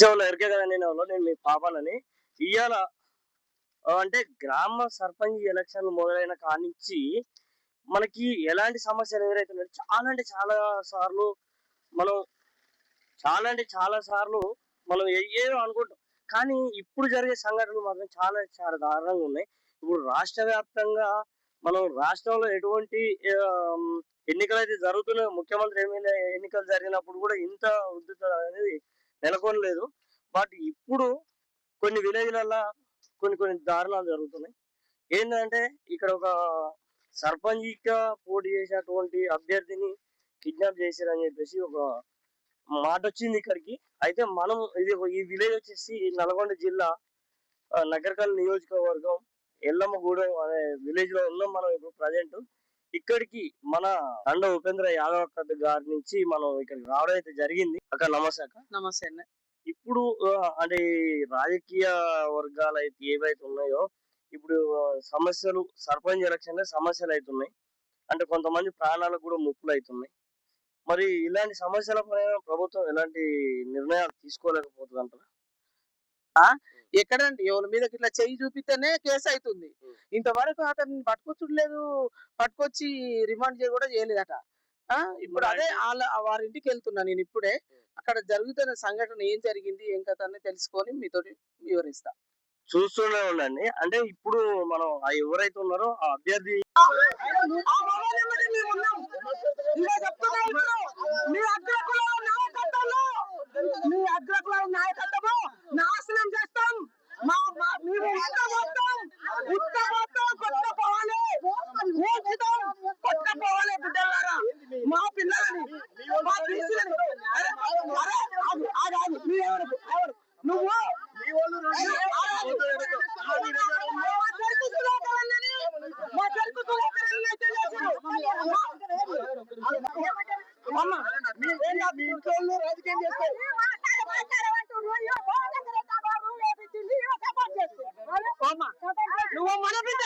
సేవలో ఎరికే కదా నేను ఎవరో, నేను మీ పాపాలని ఇవాళ అంటే గ్రామ సర్పంచ్ ఎలక్షన్ మొదలైన కానించి మనకి ఎలాంటి సమస్యలు ఎదురవుతున్నాయి చాలా అంటే చాలా సార్లు మనం చాలా అంటే చాలా సార్లు మనం ఏదో అనుకుంటాం. కానీ ఇప్పుడు జరిగే సంఘటనలు మాత్రం చాలా చాలా దారుణంగా ఉన్నాయి. ఇప్పుడు రాష్ట్ర వ్యాప్తంగా మనం రాష్ట్రంలో ఎటువంటి ఎన్నికలు అయితే జరుగుతున్నాయో ముఖ్యమంత్రి ఎమ్మెల్యే ఎన్నికలు జరిగినప్పుడు కూడా ఇంత ఉద్ధృత అనేది నెలకొనలేదు. బట్ ఇప్పుడు కొన్ని విలేజ్లలో కొన్ని కొన్ని దారుణాలు జరుగుతున్నాయి. ఏంటంటే ఇక్కడ ఒక సర్పంచ్గా పోటీ చేసినటువంటి అభ్యర్థిని కిడ్నాప్ చేశారని చెప్పేసి ఒక మాట వచ్చింది ఇక్కడికి. అయితే మనం ఇది ఈ విలేజ్ వచ్చేసి నల్గొండ జిల్లా నగరకల్ నియోజకవర్గం ఎల్లమ్మగూడెం అనే విలేజ్లో ఉన్నాం మనం ఇప్పుడు ప్రజెంట్. ఇక్కడికి మన దండ ఉపేంద్ర యాదవ్ గారి నుంచి మనం ఇక్కడికి రావడం అయితే జరిగింది. అక్క నమస్తే అక్క. నమస్తే అన్న ఇప్పుడు అంటే రాజకీయ వర్గాలు అయితే ఏవైతే ఉన్నాయో ఇప్పుడు సమస్యలు సర్పంచ్ ఎలక్షన్ సమస్యలు అవుతున్నాయి అంటే కొంతమంది ప్రాణాలకు కూడా ముప్పులు అవుతున్నాయి మరి ఇలాంటి సమస్యల పైన ప్రభుత్వం ఎలాంటి నిర్ణయాలు తీసుకోలేకపోతుంది అంటారా ఎక్కడండి? ఎవరి మీద ఇట్లా చెయ్యి చూపిస్తేనే కేసు అవుతుంది. ఇంతవరకు అతన్ని పట్టుకొచ్చులేదు పట్టుకొచ్చి రిమాండ్ చేయ కూడా చేయలేదట. ఆ, ఇప్పుడు అదే వాళ్ళ వారింటికి వెళ్తున్నా నేను ఇప్పుడే. అక్కడ జరుగుతున్న సంఘటన ఏం జరిగింది ఏం కథ అని తెలుసుకొని మీతో వివరిస్తా. చూస్తూనే ఉండండి. అంటే ఇప్పుడు మనం ఆ ఎవరైతే ఉన్నారో ఆ అభ్యర్థి మీ అగ్రకుల నాయకత్వంలో మీ అగ్రకుల నాయకత్వము నాశనం చేస్తాం మా మా- మీరు ఎంత మొత్తం ఉత్త మొత్తం కొట్టుకుపోవాలి ఊడ్చుతాం కొట్టుకుపోవాలి బిడ్డలారా మా పిల్లలని మా బీసీలని అరే అరే ఆగు, ఆగు, ఆగు. మీ ఎవరు ఎవరు నువ్వు మా చెరుకు సుధాకరన్నని మా చెరుకు సుధాకరన్నని అయితే చేశారు. అమ్మ మీ మీ ఇంట్లో వాళ్ళు రాజకీయం చేస్తారు నువ్వు మన బిడ్డ